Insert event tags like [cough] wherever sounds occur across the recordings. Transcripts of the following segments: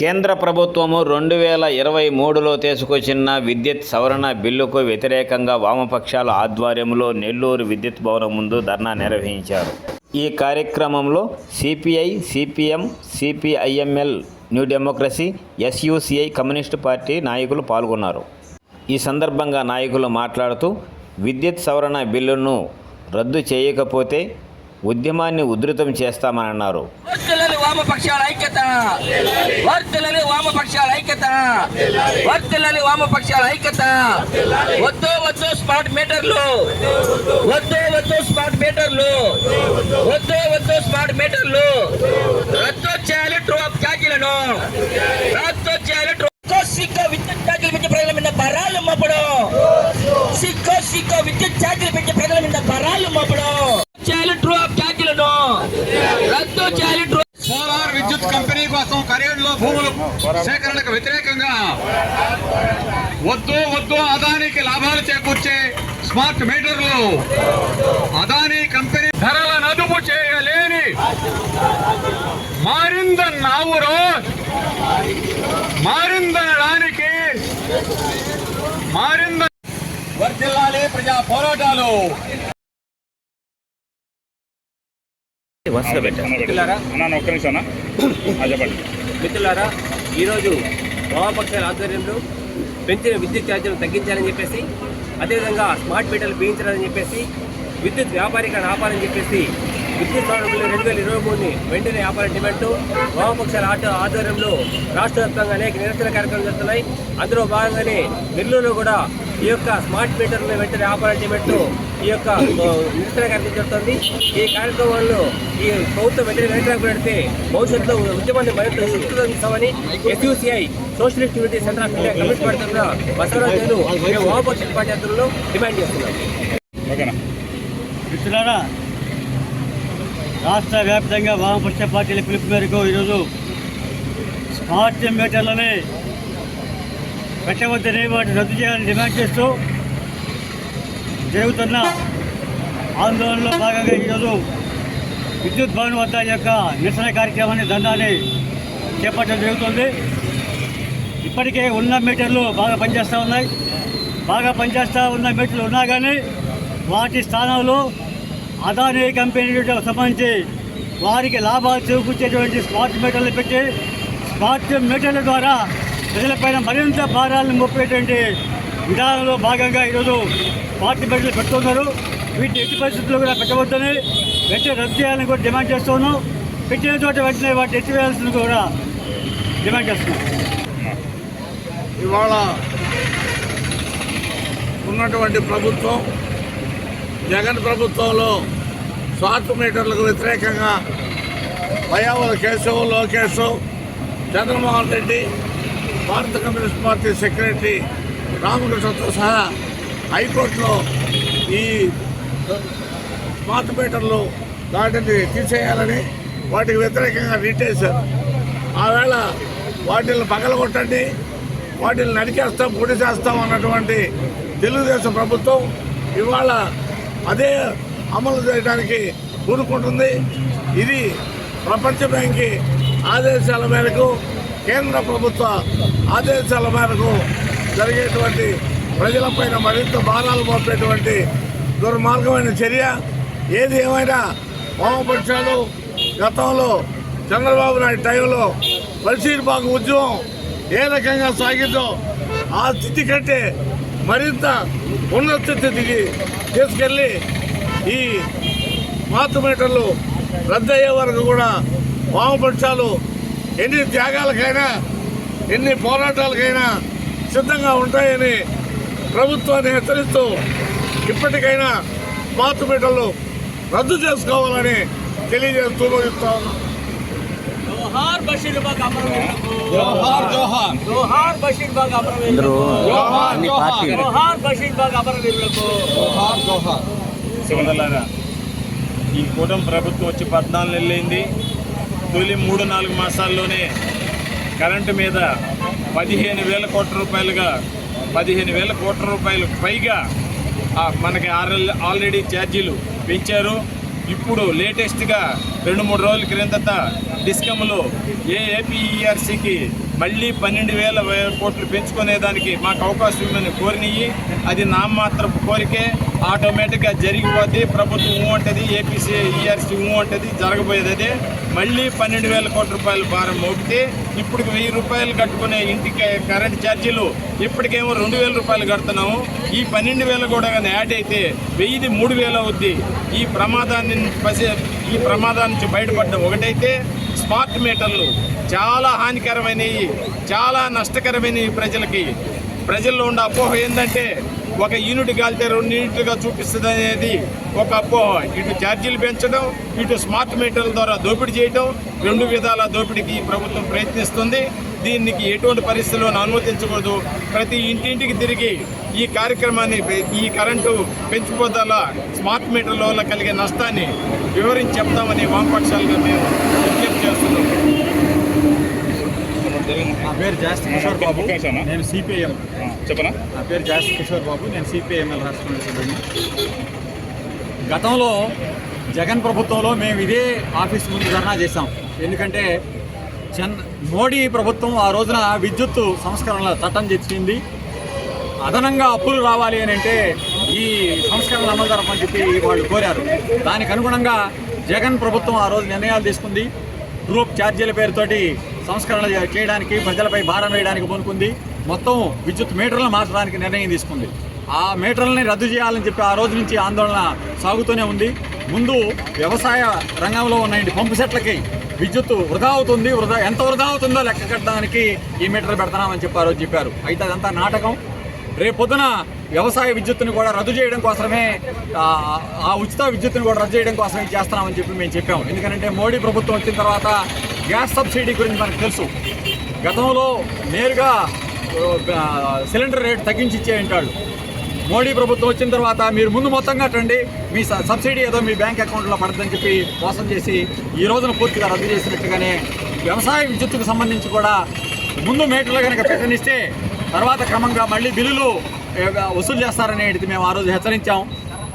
కేంద్ర ప్రభుత్వము రెండు వేల ఇరవై మూడులో తీసుకొచ్చిన విద్యుత్ సవరణ బిల్లుకు వ్యతిరేకంగా వామపక్షాల ఆధ్వర్యంలో నెల్లూరు విద్యుత్ భవనం ముందు ధర్నా నిర్వహించారు. ఈ కార్యక్రమంలో CPI CPM CPIML new democracy SUCI communist party నాయకులు పాల్గొన్నారు. ఈ సందర్భంగా నాయకులు మాట్లాడుతూ విద్యుత్ సవరణ బిల్లును రద్దు చేయకపోతే ఉద్యమాన్ని ఉధృతం చేస్తామని అన్నారు. వామపక్షాల ఐక్యత. వర్తలని వామపక్షాల ఐక్యత. వర్తలని వామపక్షాల ఐక్యత. వద్దు వద్దు స్మార్ట్ మీటర్లు. వద్దు వద్దు స్మార్ట్ మీటర్లు. వద్దు వద్దు స్మార్ట్ మీటర్లు. రద్దు చేయాలి ట్రూ ఛార్జీలను. రద్దు చేయాలి సిక్కో విద్యుత్ ఛార్జీల పెంచి ప్రజల మీద బరాలు మోపడం. సిక్కో సిక్కో విద్యుత్ ఛార్జీల పెంచి ప్రజల మీద బరాలు మోపడం చేయాలి ట్రూ ఆఫ్ ఛార్జీలను రద్దు చేయాలి ట్రూ సోలార్ విద్యుత్ కంపెనీ కోసం ఖరీదులో భూములు సేకరణకు వ్యతిరేకంగా వద్దు వద్దు అదానికి లాభాలు చేకూర్చే స్మార్ట్ మీటర్లు అదానీ కంపెనీ ధరలను అదుపు చేయలేని మారిందన్న ఊరు మారిందనడానికి మారింద వర్దిల్లాలి ప్రజా పోరాటాలు. మిత్రులారా అన్న ఒక్క నిమిషం అన్న. [coughs] ఆ, చెప్పండి. మిత్రులారా ఈరోజు వామపక్షాల ఆధ్వర్యంలో పెంచిన విద్యుత్ ఛార్జీలను తగ్గించాలని చెప్పేసి అదేవిధంగా స్మార్ట్ మీటర్లు బిగించాలని చెప్పేసి విద్యుత్ వ్యాపారీకరణ ఆపాలని చెప్పేసి విద్యుత్ సవరణ రెండు వేల ఇరవై మూడుని వెంటనే ఆపాలని డిమాండ్తో వామపక్షాల ఆట ఆధ్వర్యంలో రాష్ట్ర వ్యాప్తంగా అనేక నిరసన కార్యక్రమాలు జరుగుతున్నాయి. అందులో భాగంగానే నెల్లూరులో కూడా ఈ యొక్క స్మార్ట్ మీటర్లను వెంటనే ఆపాలని డిమాండ్తో ఈ యొక్క నిరసన కార్యక్రమం జరుగుతుంది. ఈ కార్యక్రమంలో ఈ ప్రభుత్వం వెంటనే వెనక్కి పెడితే భవిష్యత్తులో ఉద్యమాన్ని మరింత విస్తృతమని SUCI socialist unity centre of India committee పడుతున్న బసవరాజులు మేము వామపక్ష పార్టీ డిమాండ్ చేస్తున్నాం రాష్ట్ర వ్యాప్తంగా వామపక్ష పార్టీల పిలుపు మేరకు ఈరోజు స్మార్ట్ మీటర్లని పెట్టవద్దని వాటిని రద్దు చేయాలని డిమాండ్ చేస్తూ జరుగుతున్న ఆందోళనలో భాగంగా ఈరోజు విద్యుత్ భవన్ వద్ద యొక్క నిరసన కార్యక్రమాన్ని దండాన్ని చేపట్టడం జరుగుతుంది. ఇప్పటికే ఉన్న మీటర్లు బాగా పనిచేస్తూ ఉన్నాయి. బాగా పనిచేస్తూ ఉన్న మీటర్లు ఉన్నా కానీ వాటి స్థానంలో అదానీ కంపెనీకి సంబంధించి వారికి లాభాలు చేకూర్చేటువంటి స్మార్ట్ మీటర్లు పెట్టి స్మార్ట్ మీటర్ల ద్వారా ప్రజలపైన మరింత భారాలను మోపేటువంటి విధానంలో భాగంగా ఈరోజు స్మార్ట్ మీటర్లు పెడుతున్నారు. వీటిని ఎట్టి పరిస్థితుల్లో కూడా పెట్టవద్దని వెంటనే రద్దు చేయాలని కూడా డిమాండ్ చేస్తున్నాం. పెట్టిన చోట వెంటనే వాటిని ఎత్తివేయాల్సింది కూడా డిమాండ్ చేస్తున్నాం. ఇవాళ ఉన్నటువంటి ప్రభుత్వం జగన్ ప్రభుత్వంలో స్వార్థ మీటర్లకు వ్యతిరేకంగా పయ్యావుల కేశవ్ లోకేష్ చంద్రమోహన్ రెడ్డి భారత కమ్యూనిస్ట్ పార్టీ సెక్రటరీ రామకృష్ణతో సహా హైకోర్టులో ఈ స్మార్ట్ మీటర్లు వాటిని తీసేయాలని వాటికి వ్యతిరేకంగా రీటేశారు. ఆవేళ వాటిని పగలగొట్టండి వాటిని నరికేస్తాం పొడి చేస్తాం అన్నటువంటి తెలుగుదేశం ప్రభుత్వం ఇవాళ అదే అమలు చేయడానికి కూరుకుంటుంది ఇది ప్రపంచ బ్యాంక్ ఆదేశాల మేరకు కేంద్ర ప్రభుత్వ ఆదేశాల మేరకు జరిగేటువంటి ప్రజలపైన మరింత భారాలు మోపేటువంటి దుర్మార్గమైన చర్య. ఏది ఏమైనా వామపక్షాలు గతంలో చంద్రబాబు నాయుడు టైంలో పరిశీలిపాకు ఉద్యమం ఏ రకంగా సాగిందో ఆ స్థితి కంటే మరింత ఉన్నత స్థితికి తీసుకెళ్ళి ఈ మాతృ మీటర్లు రద్దయ్యే వరకు కూడా వామపక్షాలు ఎన్ని త్యాగాలకైనా ఎన్ని పోరాటాలకైనా సిద్ధంగా ఉంటాయని ప్రభుత్వాన్ని హెచ్చరిస్తూ ఇప్పటికైనా మాతృ మీటర్లు రద్దు చేసుకోవాలని తెలియజేస్తూ ముగిస్తా ఉన్నాం. జోహార్ బషీర్ బాగ్ అమరవీరులకు జోహార్ జోహార్ జోహార్ బషీర్ బాగ్ అమరవీరులకు జోహార్ జోహార్ జోహార్ బషీర్ బాగ్ అమరవీరులకు. జోహార్ జోహార్ సోదరులారా ఈ కూటమి ప్రభుత్వం వచ్చి పద్నాలుగు నెలలైంది. తొలి మూడు నాలుగు మాసాల్లోనే కరెంటు మీద పదిహేను వేల కోట్ల రూపాయలుగా పదిహేను వేల కోట్ల రూపాయలు పైగా ఆ, మనకి ఆర్ఎల్ ఆల్రెడీ ఛార్జీలు పెంచారు. ఇప్పుడు లేటెస్ట్గా రెండు మూడు రోజుల క్రిందట డిస్కమ్లు ఏ ఏపీఈఆర్సీకి మళ్ళీ పన్నెండు వేల కోట్లు పెంచుకునేదానికి మాకు అవకాశం ఇవ్వమని కోరినవి అది నామాత్రపు కోరికే. ఆటోమేటిక్గా జరిగిపోద్ది. ప్రభుత్వం ఉంటుంది ఏపీసీ ఈఆర్సీ ఊ జరగబోయేది అదే. మళ్ళీ పన్నెండు వేల కోట్ల రూపాయల భారం మోపితే ఇప్పుడు వెయ్యి రూపాయలు కట్టుకునే ఇంటికి కరెంట్ ఛార్జీలు ఇప్పటికేమో రెండు వేల రూపాయలు కడుతున్నాము. ఈ పన్నెండు వేలు కూడా కానీ యాడ్ అయితే వెయ్యిది మూడు వేలు అవుద్ది. ఈ ప్రమాదాన్ని ఈ ప్రమాదాన్ని నుంచి బయటపడడం ఒకటైతే స్మార్ట్ మీటర్లు చాలా హానికరమైనవి చాలా నష్టకరమైనవి ప్రజలకి. ప్రజల్లో ఉన్న అపోహ ఏంటంటే ఒక యూనిట్ కాలితే రెండు యూనిట్లుగా చూపిస్తుంది అనేది ఒక అపోహ. ఇటు ఛార్జీలు పెంచడం ఇటు స్మార్ట్ మీటర్ల ద్వారా దోపిడీ చేయడం రెండు విధాల దోపిడీకి ప్రభుత్వం ప్రయత్నిస్తుంది. దీనికి ఎటువంటి పరిస్థితుల్లో అనుమతించకూడదు. ప్రతి ఇంటింటికి తిరిగి ఈ కార్యక్రమాన్ని ఈ కరెంటు పెంచిపోదల స్మార్ట్ మీటర్ల వల్ల కలిగే నష్టాన్ని వివరించి చెప్తామని వామపక్షాలుగా మేము విజ్ఞప్తి చేస్తున్నాం నా పేరు జాస్తి కిషోర్ బాబు. నేను సిపిఐఎం చెప్పనా? నా పేరు జాస్తి కిషోర్ బాబు నేను సిపిఐఎంఎల్ రాష్ట్ర సభ్యుడిని గతంలో జగన్ ప్రభుత్వంలో మేము ఇదే ఆఫీస్ ముందు ధర్నా చేశాం. ఎందుకంటే చంద్ర మోడీ ప్రభుత్వం ఆ రోజున విద్యుత్ సంస్కరణల చట్టం తెచ్చింది. అదనంగా అప్పులు రావాలి అని అంటే ఈ సంస్కరణలు అమలు జరపని చెప్పి వాళ్ళు కోరారు. దానికి అనుగుణంగా జగన్ ప్రభుత్వం ఆ రోజు నిర్ణయాలు తీసుకుంది. గ్రూప్ ఛార్జీల పేరుతోటి సంస్కరణలు చేయడానికి ప్రజలపై భారం వేయడానికి పూనుకుంది. మొత్తం విద్యుత్ మీటర్లను మార్చడానికి నిర్ణయం తీసుకుంది. ఆ మీటర్లని రద్దు చేయాలని చెప్పి ఆ రోజు నుంచి ఆందోళన సాగుతూనే ఉంది. ముందు వ్యవసాయ రంగంలో ఉన్న పంపు సెట్లకి విద్యుత్ వృధా అవుతుంది వృధా ఎంత వృధా అవుతుందో లెక్క కట్టడానికి ఈ మీటర్ పెడతామని చెప్పి ఆ రోజు చెప్పారు. అయితే అదంతా నాటకం. రేపు పొద్దున వ్యవసాయ విద్యుత్తుని కూడా రద్దు చేయడం కోసమే ఆ, ఆ ఉచిత విద్యుత్తుని కూడా రద్దు చేయడం కోసమే చేస్తున్నామని చెప్పి మేము చెప్పాము. ఎందుకంటే మోడీ ప్రభుత్వం వచ్చిన తర్వాత గ్యాస్ సబ్సిడీ గురించి మనకు తెలుసు. గతంలో నేరుగా సిలిండర్ రేట్ తగ్గించి ఇచ్చేయంటాడు మోడీ ప్రభుత్వం వచ్చిన తర్వాత మీరు ముందు మొత్తం కట్టండి మీ స- సబ్సిడీ ఏదో మీ బ్యాంక్ అకౌంట్లో పడదని చెప్పి మోసం చేసి ఈ రోజున పూర్తిగా రద్దు చేసినట్టుగానే వ్యవసాయ విద్యుత్తుకు సంబంధించి కూడా ముందు మీటర్లు కనుక ప్రకటిస్తే తర్వాత క్రమంగా మళ్ళీ బిల్లులు వసూలు చేస్తారనేది మేము ఆ రోజు హెచ్చరించాం.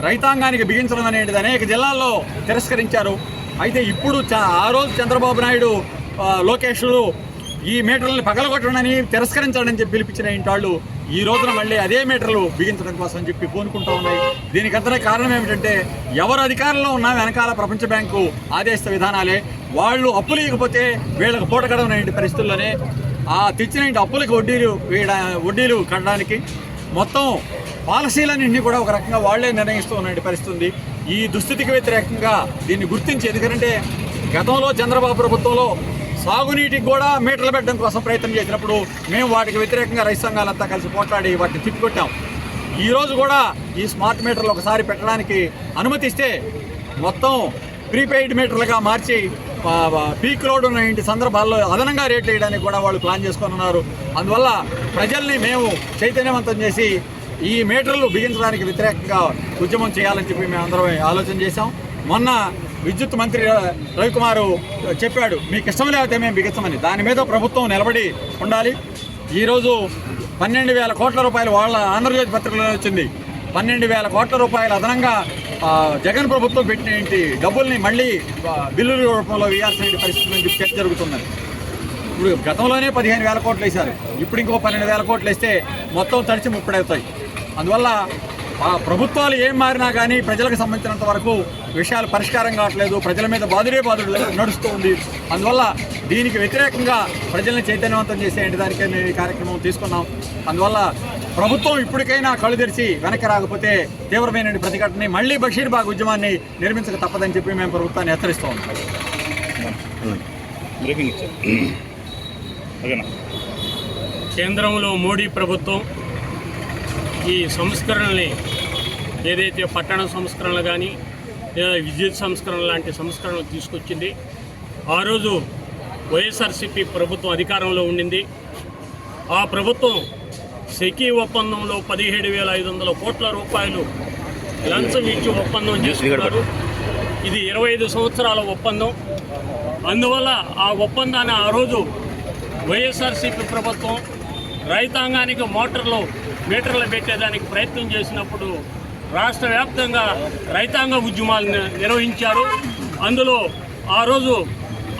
రైతాంగానికి బిగించడం అనేది అనేక జిల్లాల్లో తిరస్కరించారు. అయితే ఇప్పుడు చ- ఆ రోజు చంద్రబాబు నాయుడు లోకేష్లు ఈ మీటర్లను పగలగొట్టడని తిరస్కరించాలని చెప్పి పిలిపించిన ఇంటాళ్ళు ఈ రోజున మళ్ళీ అదే మీటర్లు బిగించడం కోసం అని చెప్పి పూనుకుంటూ ఉన్నాయి. దీనికంతనే కారణం ఏమిటంటే ఎవరు అధికారంలో ఉన్నా వెనకాల ప్రపంచ బ్యాంకు ఆదేశ విధానాలే. వాళ్ళు అప్పులు ఇవ్వకపోతే వీళ్ళకి పూటకడమైన పరిస్థితుల్లోనే ఆ తెచ్చిన అప్పులకు వడ్డీలు వీడ వడ్డీలు కట్టడానికి మొత్తం పాలసీలన్నింటినీ కూడా ఒక రకంగా వాళ్ళే నిర్ణయిస్తూ ఉన్నటువంటి పరిస్థితి ఈ దుస్థితికి వ్యతిరేకంగా దీన్ని గుర్తించి ఎందుకంటే గతంలో చంద్రబాబు ప్రభుత్వంలో సాగునీటికి కూడా మీటర్లు పెట్టడం కోసం ప్రయత్నం చేసినప్పుడు మేము వాటికి వ్యతిరేకంగా రైతు సంఘాలంతా కలిసి పోట్లాడి వాటిని తిప్పికొట్టాం. ఈరోజు కూడా ఈ స్మార్ట్ మీటర్లు ఒకసారి పెట్టడానికి అనుమతిస్తే మొత్తం ప్రీపెయిడ్ మీటర్లుగా మార్చి పీక్ లోడ్ ఉన్న ఇంటి సందర్భాల్లో అదనంగా రేట్లు వేయడానికి కూడా వాళ్ళు ప్లాన్ చేసుకొని ఉన్నారు. అందువల్ల ప్రజల్ని మేము చైతన్యవంతం చేసి ఈ మీటర్లు బిగించడానికి వ్యతిరేకంగా ఉద్యమం చేయాలని చెప్పి మేము అందరం ఆలోచన చేశాం. మొన్న విద్యుత్ మంత్రి రవికుమార్ చెప్పాడు మీకు ఇష్టం లేకపోతే మేము బిగించమని. దాని మీద ప్రభుత్వం నిలబడి ఉండాలి. ఈరోజు పన్నెండు వేల కోట్ల రూపాయలు వాళ్ళ ఆంధ్రజ్యోతి పత్రికలో వచ్చింది. పన్నెండు వేల కోట్ల రూపాయలు అదనంగా జగన్ ప్రభుత్వం పెట్టిన డబ్బుల్ని మళ్ళీ బిల్లుల రూపంలో వేయాల్సిన పరిస్థితి నుంచి చర్చ జరుగుతున్నది. ఇప్పుడు గతంలోనే పదిహేను వేల కోట్లు వేశారు. ఇప్పుడు ఇంకో పన్నెండు వేల కోట్లు వేస్తే మొత్తం తడిచి ముప్పడవుతాయి. అందువల్ల ఆ ప్రభుత్వాలు ఏం మారినా కానీ ప్రజలకు సంబంధించినంత వరకు విషయాలు పరిష్కారం కావట్లేదు. ప్రజల మీద బాధుడే బాధుడు నడుస్తూ ఉంది. అందువల్ల దీనికి వ్యతిరేకంగా ప్రజల్ని చైతన్యవంతం చేసే దానికే మేము ఈ కార్యక్రమం తీసుకున్నాం. అందువల్ల ప్రభుత్వం ఇప్పటికైనా కళ్ళు తెరిచి వెనక్కి రాకపోతే తీవ్రమైన ప్రతిఘటనని మళ్ళీ బషీర్బాగ్ ఉద్యమాన్ని నిర్మించక తప్పదని చెప్పి మేము ప్రభుత్వాన్ని హెచ్చరిస్తూ ఓకేనా? కేంద్రంలో మోడీ ప్రభుత్వం ఈ సంస్కరణల్ని ఏదైతే పట్టణ సంస్కరణలు కానీ లేదా విద్యుత్ సంస్కరణ లాంటి సంస్కరణలు తీసుకొచ్చింది ఆ రోజు వైఎస్ఆర్సీపీ ప్రభుత్వం అధికారంలో ఉండింది. ఆ ప్రభుత్వం సెకీ ఒప్పందంలో పదిహేడు వేల ఐదు వందల కోట్ల రూపాయలు లంచం ఇచ్చి ఒప్పందం చేసుకున్నారు. ఇది ఇరవై ఐదు సంవత్సరాల ఒప్పందం. అందువల్ల ఆ ఒప్పందాన్ని ఆ రోజు వైఎస్ఆర్సీపీ ప్రభుత్వం రైతాంగానికి మోటార్లు మీటర్లు పెట్టేదానికి ప్రయత్నం చేసినప్పుడు రాష్ట్ర వ్యాప్తంగా రైతాంగ ఉద్యమాలు నిర్వహించారు. అందులో ఆ రోజు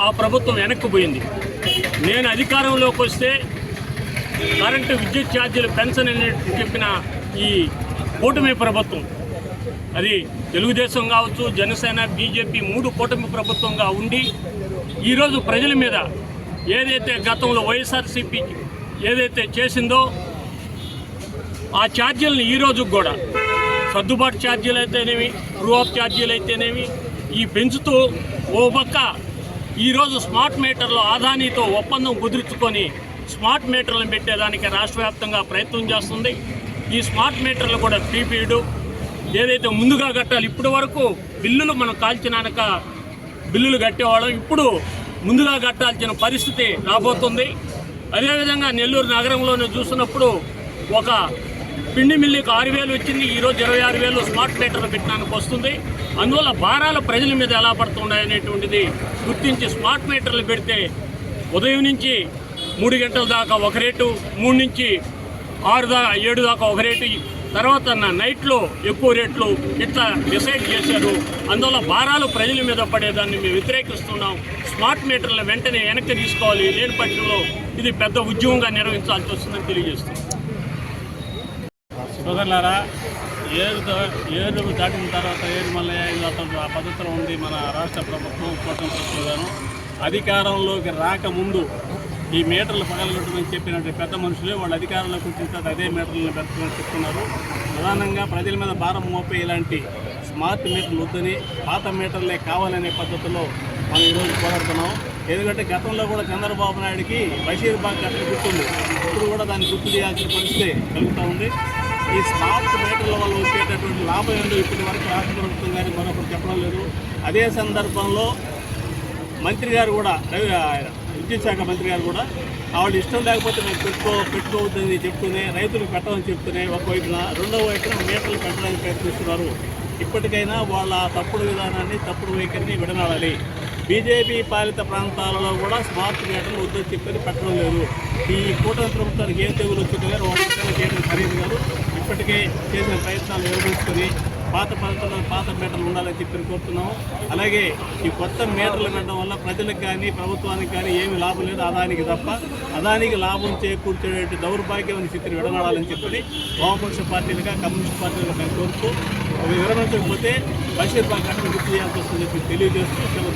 ఆ ప్రభుత్వం వెనక్కిపోయింది నేను అధికారంలోకి వస్తే కరెంటు విద్యుత్ ఛార్జీలు పెంచనని చెప్పిన ఈ కూటమి ప్రభుత్వం అది తెలుగుదేశం కావచ్చు జనసేన బీజేపీ మూడు కూటమి ప్రభుత్వంగా ఉండి ఈరోజు ప్రజల మీద ఏదైతే గతంలో వైఎస్ఆర్సీపీ ఏదైతే చేసిందో ఆ ఛార్జీలను ఈ రోజు కూడా సర్దుబాటు ఛార్జీలు అయితేనేమి ట్రూ ఆఫ్ ఛార్జీలు అయితేనేమి ఈ పెంచుతూ ఓ పక్క ఈరోజు స్మార్ట్ మీటర్లో ఆదానీతో ఒప్పందం కుదుర్చుకొని స్మార్ట్ మీటర్లను పెట్టేదానికి రాష్ట్ర వ్యాప్తంగా ప్రయత్నం చేస్తుంది. ఈ స్మార్ట్ మీటర్లు కూడా పీపీడు ఏదైతే ముందుగా కట్టాలి ఇప్పటి వరకు బిల్లులు మనం కాల్చినాక బిల్లులు కట్టేవాళ్ళం. ఇప్పుడు ముందుగా కట్టాల్సిన పరిస్థితి రాబోతుంది. అదేవిధంగా నెల్లూరు నగరంలోనే చూసినప్పుడు ఒక పిండి మిల్లికి ఆరు వేలు వచ్చింది ఈరోజు ఇరవై ఆరు వేలు స్మార్ట్ మీటర్లు పెట్టడానికి వస్తుంది. అందువల్ల భారాలు ప్రజల మీద ఎలా పడుతున్నాయి అనేటువంటిది గుర్తించి స్మార్ట్ మీటర్లు పెడితే ఉదయం నుంచి మూడు గంటల దాకా ఒక రేటు మూడు నుంచి ఆరు దాకా ఏడు దాకా ఒక రేటు. తర్వాత నా నైట్లో ఎక్కువ రేట్లు ఇట్లా డిసైడ్ చేశారు. అందువల్ల భారాలు ప్రజల మీద పడేదాన్ని మేము వ్యతిరేకిస్తున్నాం. స్మార్ట్ మీటర్లు వెంటనే వెనక్కి తీసుకోవాలి. లేని పక్షంలో ఇది పెద్ద ఉద్యమంగా నిర్వహించాల్సి వస్తుందని తెలియజేస్తున్నాం. సోదరులారా ఏడుతో ఏడు ఏరు దాటిన తర్వాత ఏడు మళ్ళీ అతను ఆ పద్ధతిలో ఉంది మన రాష్ట్ర ప్రభుత్వం కూటమి ప్రభుత్వం అధికారంలోకి రాకముందు ఈ మీటర్లు పగలగొట్టమని చెప్పినట్టు పెద్ద మనుషులే వాళ్ళు అధికారంలోకి వచ్చిన తర్వాత అదే మీటర్లను పెడుతున్నారని చెప్తున్నారు. ప్రధానంగా ప్రజల మీద భారం మోపే ఇలాంటి స్మార్ట్ మీటర్లు వద్దని పాత మీటర్లే కావాలనే పద్ధతిలో మనం ఈరోజు పోరాడుతున్నాం. ఎందుకంటే గతంలో కూడా చంద్రబాబు నాయుడికి బషీర్బాగ్ ఘటన గుర్తుంది. ఇప్పుడు కూడా దాన్ని గుర్తు చేయాల్సిన పరిస్థితి కలుగుతూ ఉంది. ఈ స్మార్ట్ మీటర్ల వల్ల వచ్చేటటువంటి లాభం ఏంటో ఇప్పటి వరకు రాష్ట్ర ప్రభుత్వం కానీ మరొకరు చెప్పడం లేదు. అదే సందర్భంలో మంత్రి గారు కూడా విద్యుత్ శాఖ మంత్రి గారు కూడా ఆవిడ ఇష్టం లేకపోతే మేము పెట్టుకో పెట్టుకోవద్దని చెప్తూనే రైతులకు పెట్టమని చెప్తూనే ఒకవైపున రెండవ వైపున మీటర్లు పెట్టడానికి ప్రయత్నిస్తున్నారు. ఇప్పటికైనా వాళ్ళ తప్పుడు విధానాన్ని తప్పుడు వైఖరిని విడనాడాలి. బీజేపీ పాలిత ప్రాంతాలలో కూడా స్మార్ట్ మీటర్లు వద్దని చెప్పని పెట్టడం లేదు. ఈ కూటమి ప్రభుత్వానికి ఏం తెగులు వచ్చిందో ఒక చేయడం సరైన ఇప్పటికే చేసిన ప్రయత్నాలు వివరించుకొని పాత పద్ధతుల్లో పాత మీటర్లు ఉండాలని చెప్పి కోరుతున్నాము. అలాగే ఈ కొత్త మీటర్లు పెట్టడం వల్ల ప్రజలకు కానీ ప్రభుత్వానికి కానీ ఏమి లాభం లేదు. అదానికి తప్ప అదానికి లాభం చేకూర్చేటువంటి దౌర్భాగ్యమైన స్థితిని విడనాడాలని చెప్పి వామపక్ష పార్టీలుగా కమ్యూనిస్ట్ పార్టీలుగా మేము కోరుతూ వివరించకపోతే విరమించకపోతే బషీర్ ఘటన గుర్తు చేయాల్సి వస్తుందని చెప్పి తెలియజేస్తూ సెలవు